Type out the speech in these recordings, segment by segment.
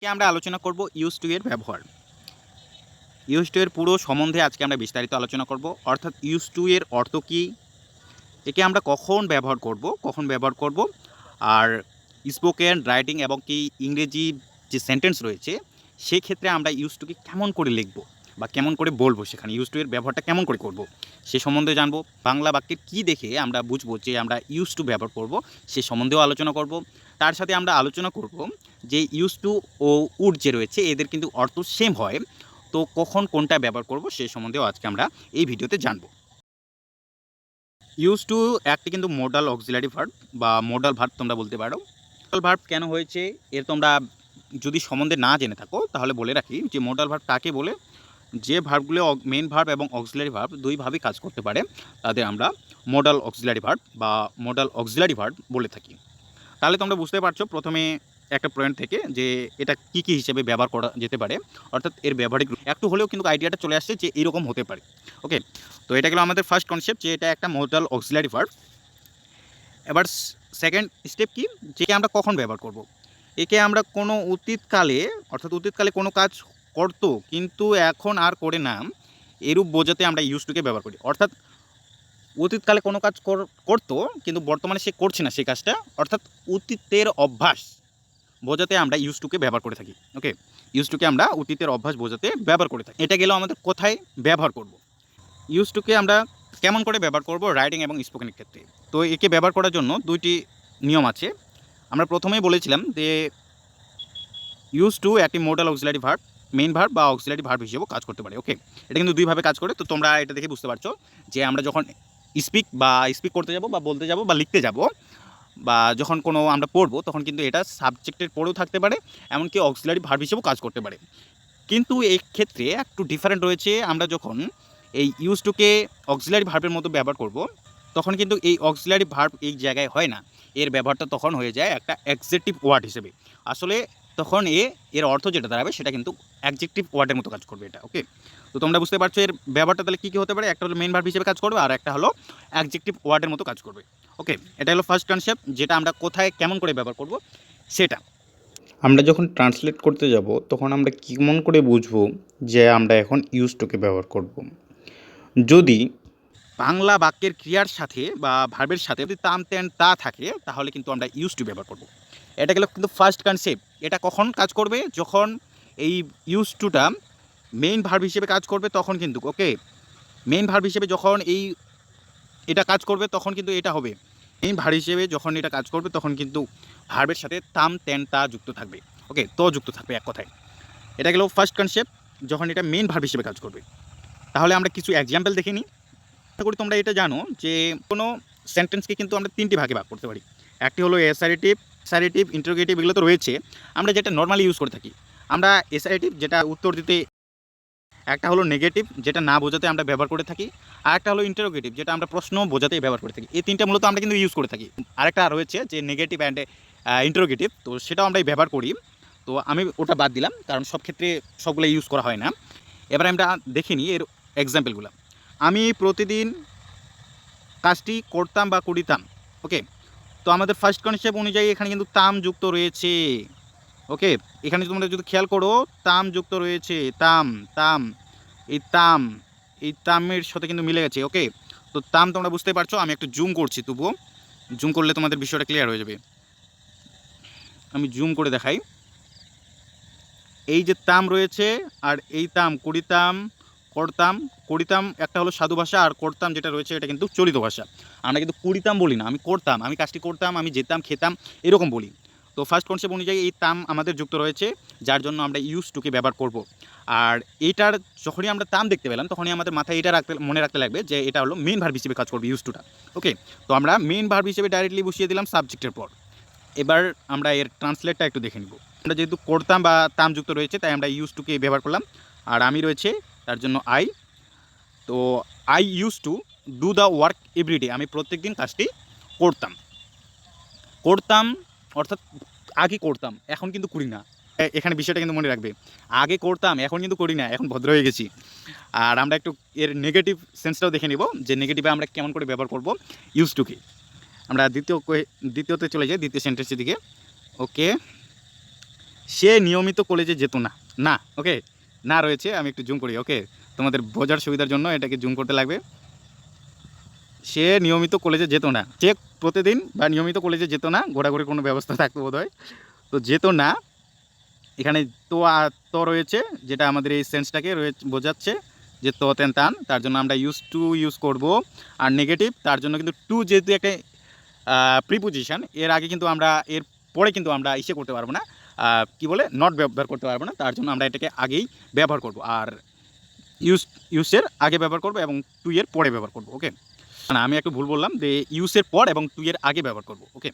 আজকে আমরা আলোচনা করব ইউজ টু এর ব্যবহার। ইউজ টু এর পুরো সম্বন্ধে আজকে আমরা বিস্তারিত আলোচনা করব। অর্থাৎ ইউজ টু এর অর্থ কী? একে আমরা কখন ব্যবহার করব, কখন ব্যবহার করব? আর স্পোকেন রাইটিং এবং কি ইংরেজি যে সেন্টেন্স রয়েছে, সেক্ষেত্রে আমরা ইউজ টুকে কেমন করে লিখব বা কেমন করে বলব সেখানে, ইউজ টু এর ব্যবহারটা কেমন করে করব, সে সম্বন্ধে জানব। বাংলা বাক্যের কী দেখে আমরা বুঝব যে আমরা ইউজ টু ব্যবহার করব, সে সম্বন্ধেও আলোচনা করব। তার সাথে আমরা আলোচনা করব যে ইউজ টু ও উড যে রয়েছে, এদের কিন্তু অর্থ সেম হয়। তো কখন কোনটা ব্যবহার করব সে সম্বন্ধেও আজকে আমরা এই ভিডিওতে জানব। ইউজ টু একটি কিন্তু মোডাল অক্সিলারি ভার্ব বা মোডাল ভার্ব তোমরা বলতে পারো। মোডাল ভার্ব কেন হয়েছে, এর তোমরা যদি সম্বন্ধে না জেনে থাকো, তাহলে বলে রাখি যে মোডাল ভার্ব কাকে বলে? যে ভার্বগুলো মেন ভার্ব এবং অক্সিলারি ভার্ব দুইভাবেই কাজ করতে পারে, তাদের আমরা মোডাল অক্সিলারি ভার্ব বা মোডাল অক্সিলারি ভার্ব বলে থাকি। তাহলে তোমরা বুঝতে পারছ প্রথমে একটা পয়েন্ট থেকে যে এটা কি কি হিসেবে ব্যবহার করা যেতে পারে। অর্থাৎ এর ব্যবহারিক একটু হলেও কিন্তু আইডিয়াটা চলে আসছে যে এরকম হতে পারে। ওকে তো এটা গেলো আমাদের ফার্স্ট কনসেপ্ট যে এটা একটা মোডাল অক্সিলারি ভার্ব এবার সেকেন্ড স্টেপ কি? যে আমরা কখন ব্যবহার করব। একে আমরা কোনো অতীতকালে অর্থাৎ অতীতকালে কোনো কাজ করতো, কিন্তু এখন আর করে না। এরূপ বোঝাতে আমরা ইউজ টুকে ব্যবহার করি। অর্থাৎ অতীতকালে কোনো কাজ কর- করতো, কিন্তু বর্তমানে সে করছে না সেই কাজটা। অর্থাৎ অতীতের অভ্যাস বোঝাতে আমরা ইউজ টুকে ব্যবহার করে থাকি ওকে ইউজ টুকে আমরা অতীতের অভ্যাস বোঝাতে ব্যবহার করে থাকি। এটা গেল আমাদের কোথায় ব্যবহার করব? ইউজ টুকে আমরা কেমন করে ব্যবহার করব রাইটিং এবং স্পোকেনের ক্ষেত্রে? তো একে ব্যবহার করার জন্য দুইটি নিয়ম আছে। আমরা প্রথমেই বলেছিলাম যে ইউজ টু একটি modal auxiliary verb main verb বা অক্সিলারি ভার্ব হিসেবেও কাজ করতে পারে ওকে এটা কিন্তু দুইভাবে কাজ করে, তো তোমরা এটা দেখে বুঝতে পারছ যে আমরা যখন স্পিক বা স্পিক করতে যাব বা বলতে যাব বা লিখতে যাব, বা যখন কোনো আমরা পড়ব, তখন কিন্তু এটা সাবজেক্টের পরেও থাকতে পারে, এমনকি অক্সিলারি ভার্ব হিসেবেও কাজ করতে পারে। কিন্তু এই ক্ষেত্রে একটু ডিফারেন্ট রয়েছে, আমরা যখন এই ইউজ টুকে অক্সিলারি ভার্বের মতো ব্যবহার করব, তখন কিন্তু এই অক্সিলারি ভার্ব এই জায়গায় হয় না। এর ব্যবহারটা তখন হয়ে যায় একটা অ্যাকজেক্টিভ ওয়ার্ড হিসেবে। আসলে তখন এ এর অর্থ যেটা দাঁড়াবে সেটা কিন্তু অ্যাকজেক্টিভ ওয়ার্ডের মতো কাজ করবে এটা ওকে তো তোমরা বুঝতে পারছ এর ব্যবহারটা তাহলে কী কী হতে পারে? একটা হলো মেন ভার্ব হিসেবে কাজ করবে আর একটা হলো অ্যাকজেক্টিভ ওয়ার্ডের মতো কাজ করবে ওকে এটা হলো ফার্স্ট কনসেপ্ট যেটা আমরা কোথায় কেমন করে ব্যবহার করব? সেটা। আমরা যখন ট্রান্সলেট করতে যাব, তখন আমরা কেমন করে বুঝব যে আমরা এখন ইউজ টুকে ব্যবহার করব? যদি বাংলা বাক্যের ক্রিয়ার সাথে বা ভার্বের সাথে যদি তাম তেন তা থাকে, তাহলে কিন্তু আমরা ইউজ টু ব্যবহার করব। এটা গেল কিন্তু ফার্স্ট কনসেপ্ট এটা কখন কাজ করবে? যখন এই ইউজ টুটা মেইন ভার্ব হিসেবে কাজ করবে, তখন কিন্তু ওকে মেইন ভার্ব হিসেবে যখন এই এটা কাজ করবে, তখন কিন্তু এটা হবে। মেইন ভার্ব হিসেবে যখন এটা কাজ করবে, তখন কিন্তু ভার্বের সাথে তাম তেন তা যুক্ত থাকবে। ওকে তো যুক্ত থাকবে এক কথায়। এটা গেল ফার্স্ট কনসেপ্ট যখন এটা মেইন ভার্ব হিসেবে কাজ করবে। তাহলে আমরা কিছু এক্সাম্পল দেখে নিই। আশা করি তোমরা এটা জানো যে কোনো সেন্টেন্সকে কিন্তু আমরা তিনটি ভাগে ভাগ করতে পারি। একটি হলো এসারেটিভ অ্যাসারেটিভ ইন্টারোগেটিভ এগুলো তো রয়েছে। আমরা যেটা নর্মালি ইউজ করে থাকি। আমরা এসারেটিভ যেটা উত্তর দিতে, একটা হলো নেগেটিভ যেটা না বোঝাতে আমরা ব্যবহার করে থাকি, আর একটা হলো ইন্টারোগেটিভ যেটা আমরা প্রশ্ন বোঝাতেই ব্যবহার করে থাকি। এই তিনটা মূলত আমরা কিন্তু ইউজ করে থাকি। আরেকটা রয়েছে যে নেগেটিভ অ্যান্ড ইন্টারোগেটিভ তো সেটাও আমরা ব্যবহার করি। তো আমি ওটা বাদ দিলাম, কারণ সব ক্ষেত্রে সবগুলো ইউজ করা হয় না। এবার আমরা দেখে নিই এর এক্সাম্পলগুলো আমি প্রতিদিন কাজটি করতাম বা করিতাম ওকে তো আমাদের ফার্স্ট কনসেপ্ট অনুযায়ী এখানে কিন্তু তাম যুক্ত রয়েছে ওকে এখানে তোমরা যদি খেয়াল করো, তাম যুক্ত রয়েছে, তাম তাম, এই তাম, এই তামের সাথে কিন্তু মিলে গেছে ওকে তো তাম তোমরা বুঝতে পারছ, আমি একটু জুম করছি তবুও জুম করলে তোমাদের বিষয়টা ক্লিয়ার হয়ে যাবে। আমি জুম করে দেখাই। এই যে তাম রয়েছে আর এই তাম, করিতাম করতাম, করিতাম একটা হলো সাধু ভাষা আর করতাম যেটা রয়েছে এটা কিন্তু চলিত ভাষা। আমরা কিন্তু করিতাম বলি না, আমি করতাম, আমি কাজটি করতাম, আমি যেতাম, খেতাম, এরকম বলি। তো ফার্স্ট কনসেপ্ট অনুযায়ী এই তাম আমাদের যুক্ত রয়েছে, যার জন্য আমরা ইউজ টুকে ব্যবহার করব। আর এইটার যখনই আমরা তাম দেখতে পেলাম, তখনই আমাদের মাথায় এটা রাখতে, মনে রাখতে লাগবে যে এটা হলো মেন ভার্ব হিসেবে কাজ করবে ইউজ টুটা ওকে তো আমরা মেন ভার্ব হিসেবে ডাইরেক্টলি বসিয়ে দিলাম সাবজেক্টের পর। এবার আমরা এর ট্রান্সলেটটা একটু দেখে নিব। আমরা যেহেতু করতাম বা তাম যুক্ত রয়েছে, তাই আমরা ইউজ টুকে ব্যবহার করলাম। আর আমি রয়েছে তার জন্য আই তো I use to do the work everyday আমি প্রত্যেক দিন কাজটি করতাম। করতাম, অর্থাৎ আগে করতাম, এখন কিন্তু করি না। এখানে বিষয়টা কিন্তু মনে রাখবে। আগে করতাম, এখন কিন্তু করি না, এখন ভদ্র হয়ে গেছি। আর আমরা একটু এর নেগেটিভ সেন্সটাও দেখে নিব, যে নেগেটিভে আমরা কেমন করে ব্যবহার করব। ইউজ টুকে আমরা দ্বিতীয় দ্বিতীয়তে চলে যাই, দ্বিতীয় সেন্টেন্সের দিকে। ওকে সে নিয়মিত কলেজে যেত না। না ওকে না রয়েছে, আমি একটু জুম করি, ওকে? তোমাদের বোঝার সুবিধার জন্য এটাকে জুম করতে লাগবে। সে নিয়মিত কলেজে যেত না। সে প্রতিদিন বা নিয়মিত কলেজে যেত না, ঘোরাঘুরির কোনো ব্যবস্থা থাকতো বোধ হয় তো যেত না, এখানে তো তো রয়েছে, যেটা আমাদের এই সেন্সটাকে রয়েছে বোঝাচ্ছে যে তো, তেন, তান, তার জন্য আমরা ইউজ টু ইউজ করব। আর নেগেটিভ তার জন্য কিন্তু টু যেহেতু একটা প্রিপোজিশন এর আগে কিন্তু আমরা, এর পরে কিন্তু আমরা ইসে করতে পারব না। কি বলে নট ব্যবহার করতে পারব না, তার জন্য আমরা এটাকে আগেই ব্যবহার করব। আর ইউজ ইউসের আগে ব্যবহার করব এবং টু পরে ব্যবহার করব ওকে না, আমি একটু ভুল বললাম যে ইউসের পর এবং টু এর আগে ব্যবহার করব ওকে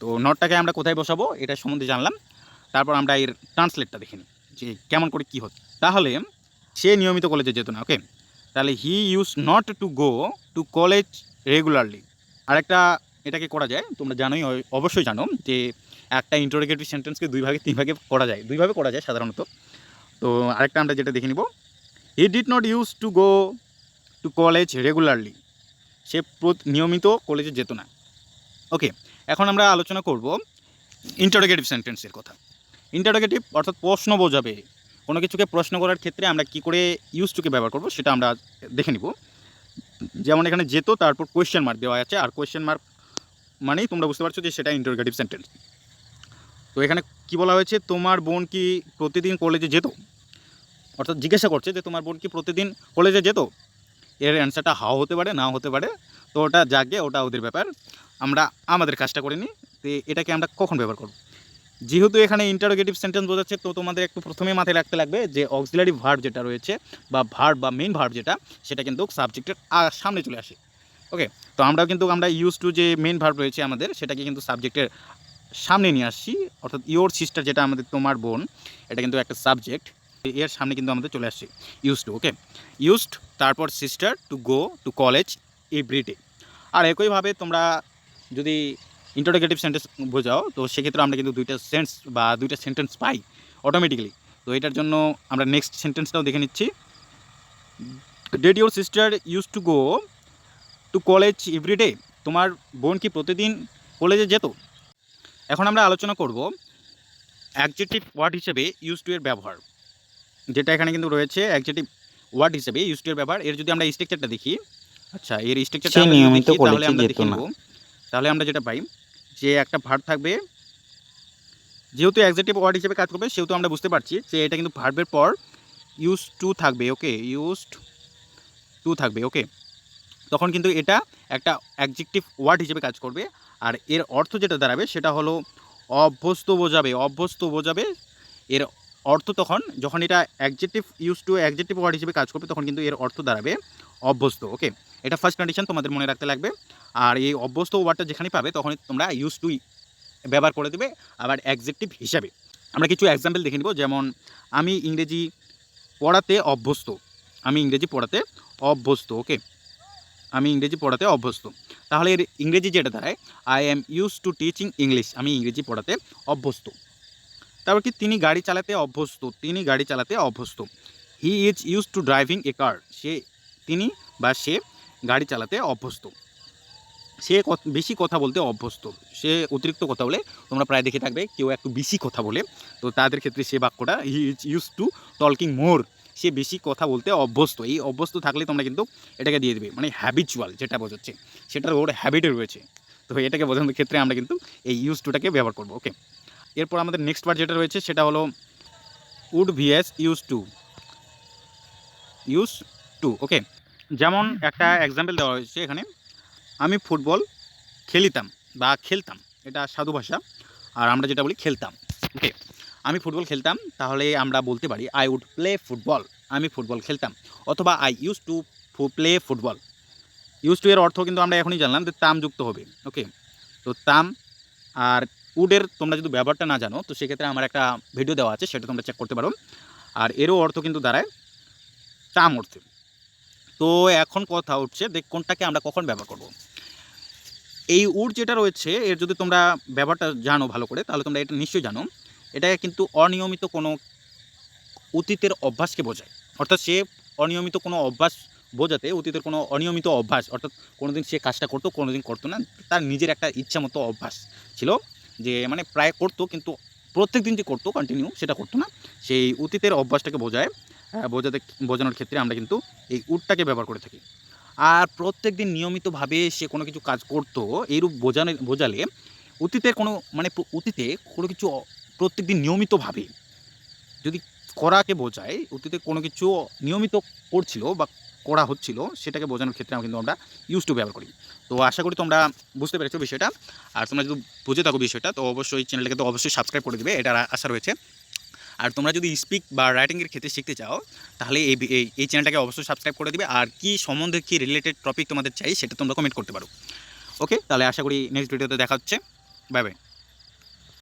তো নটটাকে আমরা কোথায় বসাবো, এটা সম্বন্ধে জানলাম। তারপর আমরা এর ট্রান্সলেটটা দেখে নিই, যে কেমন করে কী হচ্ছে। তাহলে, সে নিয়মিত কলেজে যেত না ওকে তাহলে he use not to go to college regularly আরেকটা এটাকে করা যায়, তোমরা জানোই অবশ্যই জানো যে একটা ইন্টারোগেটিভ সেন্টেন্সকে দুই ভাগে, তিন ভাগে করা যায়। দুইভাবে করা যায় সাধারণত। তো আরেকটা আমরা যেটা দেখে নিব। He did not use to go to college regularly সে নিয়মিত কলেজে যেত না। ওকে এখন আমরা আলোচনা করব ইন্টারোগেটিভ সেন্টেন্সের কথা। ইন্টারোগেটিভ অর্থাৎ প্রশ্ন বোঝাবে। কোনো কিছুকে প্রশ্ন করার ক্ষেত্রে আমরা কি করে ইউজ টুকে ব্যবহার করব সেটা আমরা দেখে নিব। যেমন এখানে যেত, তারপর কোয়েশ্চেন মার্ক দেওয়া আছে। আর কোয়েশ্চেন মার্ক মানেই তোমরা বুঝতে পারছ যে সেটা ইন্টারোগেটিভ সেন্টেন্স তো এখানে কি বলা হয়েছে? তোমার বোন কি প্রতিদিন কলেজে যেত? অর্থাৎ জিজ্ঞাসা করছে যে তোমার বোন কি প্রতিদিন কলেজে যেত? এর অ্যান্সারটা হাও হতে পারে, নাও হতে পারে। তো ওটা যাকে, ওটা ওদের ব্যাপার। আমরা, আমাদের কাজটা করে নিই। তো এটাকে আমরা কখন ব্যবহার করব? যেহেতু এখানে ইন্টারোগেটিভ সেন্টেন্স বোঝাচ্ছে, তো তোমাদের একটু প্রথমে মাথায় রাখতে লাগবে যে অক্সিলারি ভার্ব যেটা রয়েছে বা ভার্ব বা মেইন ভার্ব যেটা, সেটা কিন্তু সাবজেক্টের সামনে চলে আসে। ওকে তো আমরাও কিন্তু, আমরা ইউজ টু যে মেইন ভার্ব রয়েছে আমাদের, সেটাকে কিন্তু সাবজেক্টের সামনে নিয়ে আসছি, অর্থাৎ ইওর সিস্টার যেটা আমাদের তোমার বোন, এটা কিন্তু একটা সাবজেক্ট এর সামনে কিন্তু আমাদের চলে আসছে ইউজ টু ওকে ইউজড তারপর sister to go to college everyday আর একইভাবে তোমরা যদি ইন্টারোগেটিভ সেন্টেন্স বোঝাও, তো সেক্ষেত্রে আমরা কিন্তু দুইটা সেন্স বা দুইটা সেন্টেন্স পাই অটোমেটিক্যালি তো এটার জন্য আমরা নেক্সট সেন্টেন্সটাও দেখে নিচ্ছি। Did your sister use to go to college everyday তোমার বোন কি প্রতিদিন কলেজে যেত? এখন আমরা আলোচনা করব অ্যাডজেক্টিভ ওয়ার্ড হিসেবে ইউজ টু এর ব্যবহার যেটা এখানে কিন্তু রয়েছে অ্যাডজেক্টিভ ওয়ার্ড হিসেবে ইউজ টু এর ব্যবহার। এর যদি আমরা স্ট্রাকচারটা দেখি আচ্ছা এর স্ট্রাকচারটা নিয়মিত তাহলে আমরা দেখে নেব। তাহলে আমরা যেটা পাই যে একটা ভার্ব থাকবে যেহেতু অ্যাডজেক্টিভ ওয়ার্ড হিসেবে কাজ করবে সেহেতু আমরা বুঝতে পারছি যে এটা কিন্তু ভার্বের পর ইউজ টু থাকবে ওকে ইউজড টু থাকবে ওকে তখন কিন্তু এটা একটা অ্যাডজেক্টিভ ওয়ার্ড হিসেবে কাজ করবে। আর এর অর্থ যেটা দাঁড়াবে সেটা হলো অভ্যস্ত বোঝাবে অভ্যস্ত বোঝাবে। এর অর্থ তখন যখন এটা adjective use to adjective word হিসেবে কাজ করবে তখন কিন্তু এর অর্থ দাঁড়াবে অভ্যস্ত ওকে এটা ফার্স্ট কন্ডিশন তোমাদের মনে রাখতে লাগবে। আর এই অভ্যস্ত ওয়ার্ডটা যেখানে পাবে তখন তোমরা ইউজ টু ব্যবহার করে দেবে আবার অ্যাডজেক্টিভ হিসাবে। আমরা কিছু এক্সাম্পল দেখে নিব, যেমন আমি ইংরেজি পড়াতে অভ্যস্ত। আমি ইংরেজি পড়াতে অভ্যস্ত ওকে আমি ইংরেজি পড়াতে অভ্যস্ত। তাহলে এর ইংরেজি যেটা দাঁড়ায় I am use to teaching English আমি ইংরেজি পড়াতে অভ্যস্ত। তারপর কি, তিনি গাড়ি চালাতে অভ্যস্ত, তিনি গাড়ি চালাতে অভ্যস্ত। He is use to driving a car সে, তিনি বা সে গাড়ি চালাতে অভ্যস্ত। সে বেশি কথা বলতে অভ্যস্ত। সে অতিরিক্ত কথা বলে, তোমরা প্রায় দেখে থাকবে, কেউ একটু বেশি কথা বলে। তো তাদের ক্ষেত্রে সে বাক্যটা he is use to talking more সে বেশি কথা বলতে অভ্যস্ত। এই অভ্যস্ত থাকলে তোমরা কিন্তু এটাকে দিয়ে দেবে মানে হ্যাবিচুয়াল যেটা বোঝাচ্ছে, সেটার ওর হ্যাবিটে রয়েছে। তো এটাকে বোঝানোর ক্ষেত্রে আমরা কিন্তু এই ইউজ টুটাকে ব্যবহার করব ওকে এরপর আমাদের নেক্সট পার্ট যেটা রয়েছে, সেটা হলো would vs use to use to okay যেমন একটা এক্সাম্পল দেওয়া হয়েছে এখানে, আমি ফুটবল খেলিতাম বা খেলতাম, এটা সাধু ভাষা, আর আমরা যেটা বলি খেলতাম ওকে আমি ফুটবল খেলতাম, তাহলে আমরা বলতে পারি আই উড প্লে ফুটবল আমি ফুটবল খেলতাম। অথবা I use to play football use to এর অর্থ কিন্তু আমরা এখনই জানলাম যে তাম যুক্ত হবে ওকে তো তাম আর উডের তোমরা যদি ব্যবহারটা না জানো, তো সেক্ষেত্রে আমার একটা ভিডিও দেওয়া আছে, সেটা তোমরা চেক করতে পারো। আর এরও অর্থ কিন্তু দাঁড়ায় তাম অর্থে। তো এখন কথা উঠছে যে কোনটাকে আমরা কখন ব্যবহার করব। এই উড যেটা রয়েছে, এর যদি তোমরা ব্যবহারটা জানো ভালো করে, তাহলে তোমরা এটা নিশ্চয়ই জানো। এটা কিন্তু অনিয়মিত কোনো অতীতের অভ্যাসকে বোঝায়। অর্থাৎ সে অনিয়মিত কোনো অভ্যাস বোঝাতে অতীতের কোনো অনিয়মিত অভ্যাস, অর্থাৎ কোনোদিন সে কাজটা করতো, কোনোদিন করতো না, তার নিজের একটা ইচ্ছা মতো অভ্যাস ছিল যে মানে প্রায় করতো কিন্তু প্রত্যেক দিন যে করতো কন্টিনিউ সেটা করতো না। সেই অতীতের অভ্যাসটাকে বোঝায় বোঝাতে, বোঝানোর ক্ষেত্রে আমরা কিন্তু এই উটটাকে ব্যবহার করে থাকি। আর প্রত্যেক দিন নিয়মিতভাবে সে কোনো কিছু কাজ করতো, এইরূপ বোঝানো, বোঝালে অতীতের কোনো মানে অতীতে কোনো কিছু প্রত্যেক দিন নিয়মিতভাবে যদি করাকে বোঝায়, অতীতে কোনো কিছু নিয়মিত করছিল বা করা হচ্ছিল, সেটাকে বোঝানোর ক্ষেত্রে আমরা কিন্তু আমরা ইউজ টু ব্যবহার করি। তো আশা করি তোমরা বুঝতে পেরেছ বিষয়টা। আর তোমরা যদি বুঝে থাকো বিষয়টা, তো অবশ্যই চ্যানেলটাকে তো অবশ্যই সাবস্ক্রাইব করে দেবে এটা আশা রয়েছে। আর তোমরা যদি স্পিক বা রাইটিংয়ের ক্ষেত্রে শিখতে চাও, তাহলে এই- এই চ্যানেলটাকে অবশ্যই সাবস্ক্রাইব করে দেবে। আর কি সম্বন্ধে কী রিলেটেড টপিক তোমাদের চাই, সেটা তোমরা কমেন্ট করতে পারো। ওকে তাহলে আশা করি নেক্সট ভিডিওতে দেখা হচ্ছে। Bye bye